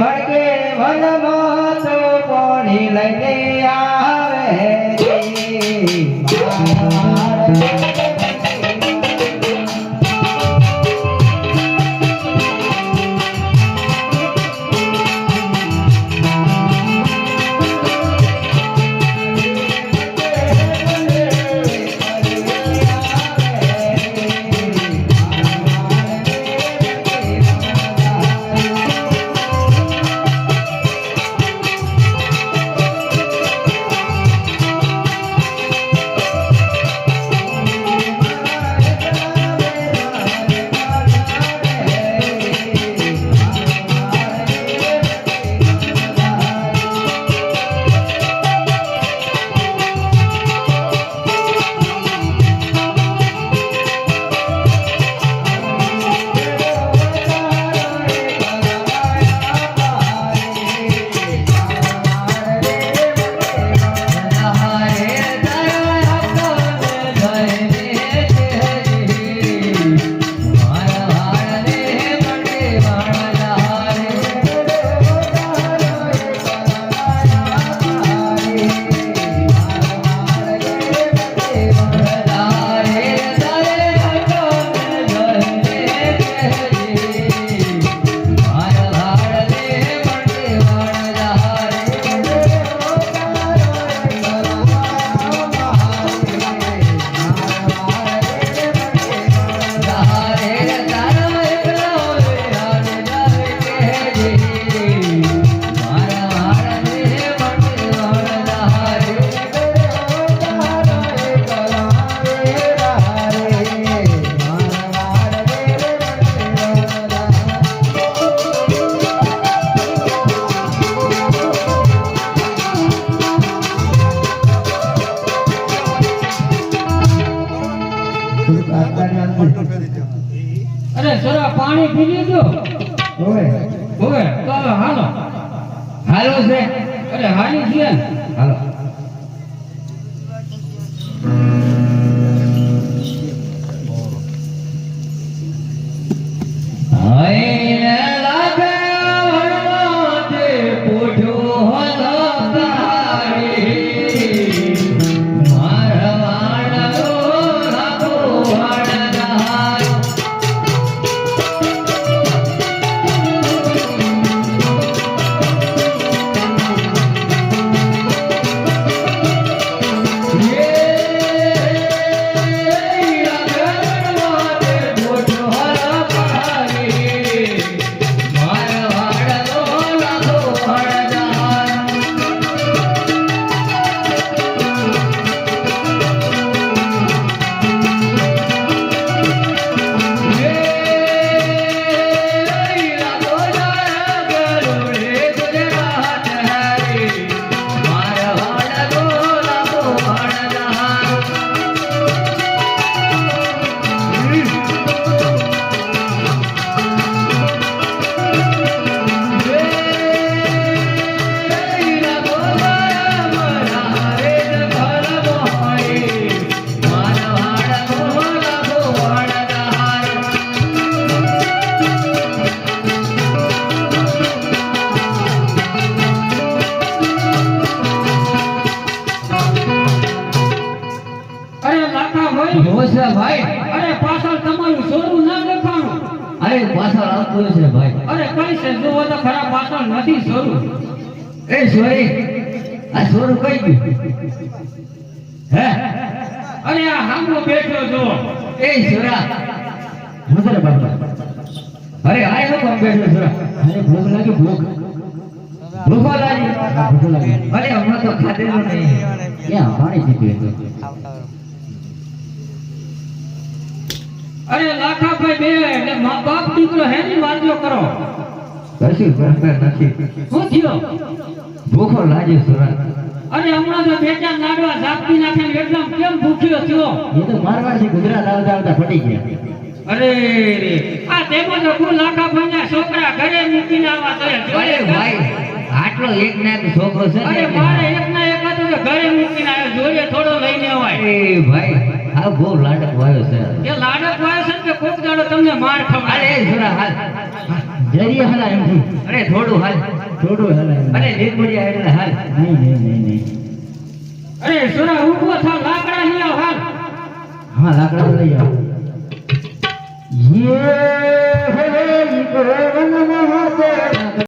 ભડકે વનમાં તો પાણી લઈને આવે. અરે સરા પાણી પી લીધું ઓવે, હવે તો હાલો. હાલો છે. અરે હાલી છે હાલો. અરે પાછળ આવતું છે ભાઈ. અરે કઈ છે જુઓ તો ખરા પાછળ નથી સોરું એ સોરી આ સોરું કઈ ગયું? હે? અરે આ હામો બેઠો જો એ સોરા મધર બાપા. અરે આ એનો કોમ બેઠો સોરા અરે ભૂખ લાગી ભૂખ ભૂખો લાગી ભૂખો લાગી અરે હમણાં તો ખાધેલું નહીં. ક્યાં પાણી પીધું હતું અરે લાખા ભાઈ બે બાપ દીકરો હેની વાંચો કરો. કશું કરતા નથી. શું થયો? ભૂખો લાગે સુરત. અરે હમણાં તો બે ચાર લાડવા ઝાપટી નાખીને એકદમ કેમ ભૂખ્યો થયો? એ તો મારવાડથી ગુજરાત આવતા આવતા ફટી ગયા. અરે રે આ તેમાં તો કુ લાખા ભાઈના છોકરા ઘરે મૂકીને આવા તો અરે ભાઈ આટલો એક ના એક છોકરો છે અરે મારે એક ના એક હતો તો ઘરે મૂકીને આવ્યો જોઈએ થોડો લઈને આવાય એ ભાઈ આ બહુ લાડક વાયો છે. એ લાડક વાયો છે કે કોક દાડો તમને માર અરે ખવડાવે હાલ. જરી હલા એમથી અરે થોડું હાલ. થોડું હલા એમ. અરે લીંબુડિયા એટલે હાલ. નહીં નહીં નહીં નહીં. અરે સુરા ઊભો થા લાકડા લઈ આવ હાલ. હા લાકડા લઈ આવ. યે હે ઈકો વનમાં